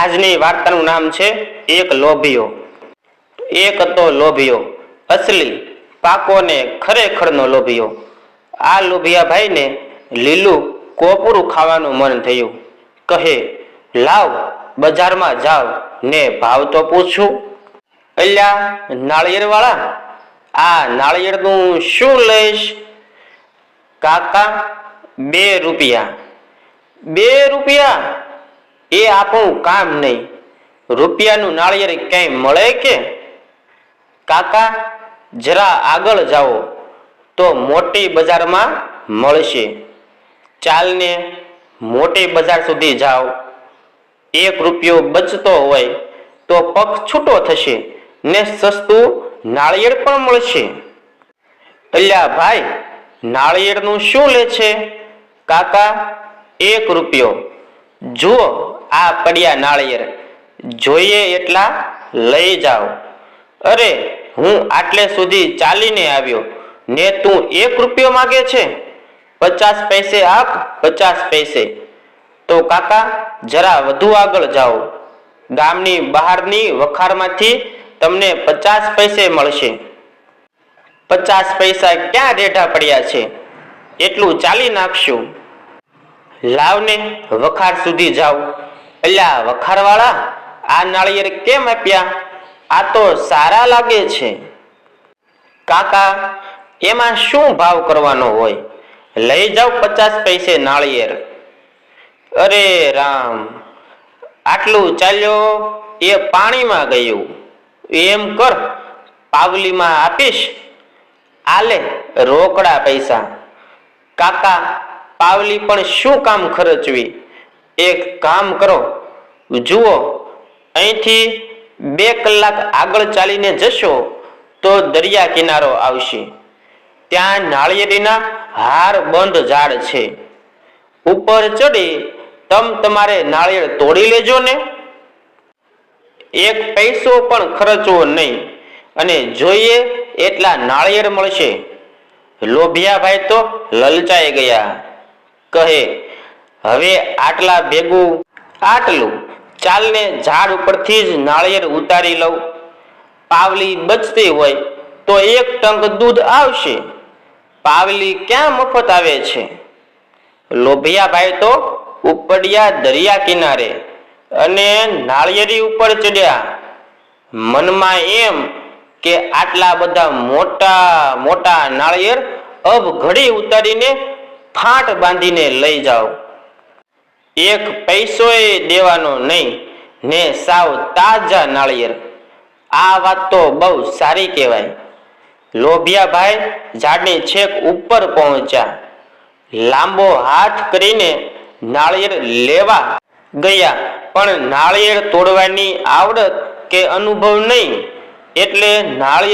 આજની વાર્તાનું નામ છે એક લોભિયો. એક હતો લોભિયો, અસલી પાકો ને ખરેખરનો લોભિયો. આ લોભિયા ભાઈને લીલું કોપરું ખાવાનું મન થયું. કહે, લાવ, બજારમાં જાવ, ને ભાવ તો પૂછું. અલ્યા, નાળિયેરવાળા, આ નાળિયેરનું શું લઈશ? કાકા, બે રૂપિયા. બે રૂપિયા? એ આપણું કામ નહીં. રૂપિયાનું નાળિયેર ક્યાંય મળે કે? કાકા, જરા આગળ જાઓ, તો મોટી બજારમાં મળશે. ચાલને મોટી બજાર સુધી જાઓ. એક રૂપિયો બચતો હોય તો પગ છૂટો થશે ને સસ્તું નાળિયેર પણ મળશે. અલ્યા ભાઈ, નાળિયેરનું શું લે છે? કાકા, એક રૂપિયો. જુઓ આ પડ્યા નાળિયેર. જોઈએ એટલા લઈ જાઓ. અરે, હું આટલે સુધી ચાલીને આવ્યો. ને તું એક રૂપિયો માગે છે? પચાસ પૈસે આપ, પચાસ પૈસે. તો કાકા, જરા વધુ આગળ જાઓ. ગામની બહારની વખારમાંથી તમને પચાસ પૈસે મળશે. પચાસ પૈસા ક્યાં રેઢા પડ્યા છે? એટલું ચાલી નાખશું. લાવને વખાર સુધી જાઓ. અલ્યા, વખારવાળા, આ નાળિયેર કેમ આપ્યા? આ તો સારા લાગે છે. કાકા, એમાં શું ભાવ કરવાનો હોય? લઈ જાઓ પચાસ પૈસે નાળિયેર. અરે રામ, આટલું ચાલ્યો એ પાણીમાં ગયું. એમ કર, પાવલીમાં આપીશ. આલે રોકડા પૈસા. કાકા, પાવલી પણ શું કામ ખર્ચવી? એક કામ કરો. જુઓ, અહીંથી બે કલાક આગળ ચાલીને જશો તો દરિયા કિનારો આવશે. ત્યાં નાળિયેરીના હાર બંધ ઝાડ છે. ઉપર ચડી તમ તમારે નાળિયેર તોડી લેજો ને. એક પૈસો પણ ખર્ચવો નહીં અને જોઈએ એટલા નાળિયેર મળશે. લોભિયાભાઈ તો લલચાઈ ગયા. કહે હવે આટલા ભેગું આટલું ચાલને ઝાડ ઉપરથી જ નાળિયેર ઉતારી લઉં. પાવલી બચતી હોય તો એક ટંક દૂધ આવશે. પાવલી ક્યાં મફત આવે છે? લોભિયાભાઈ તો ઉપડ્યા દરિયા કિનારે અને નાળિયેરી ઉપર ચડ્યા. મનમાં એમ કે આટલા બધા મોટા મોટા નાળિયેર અબ ઘડી ઉતારીને ફાટ બાંધીને લઈ જાઓ. એક પૈસો દેવાનો નહીં, ને સાવ તાજા નાળિયેર. આ વાત તો બહુ સારી કહેવાય. લોભિયાભાઈ ઝાડની છેક ઉપર પહોંચ્યા. લાંબો હાથ કરીને નાળિયેર લેવા ગયા, પણ નાળિયેર તોડવાની આવડત કે અનુભવ નહીં, એટલે નાળિયેર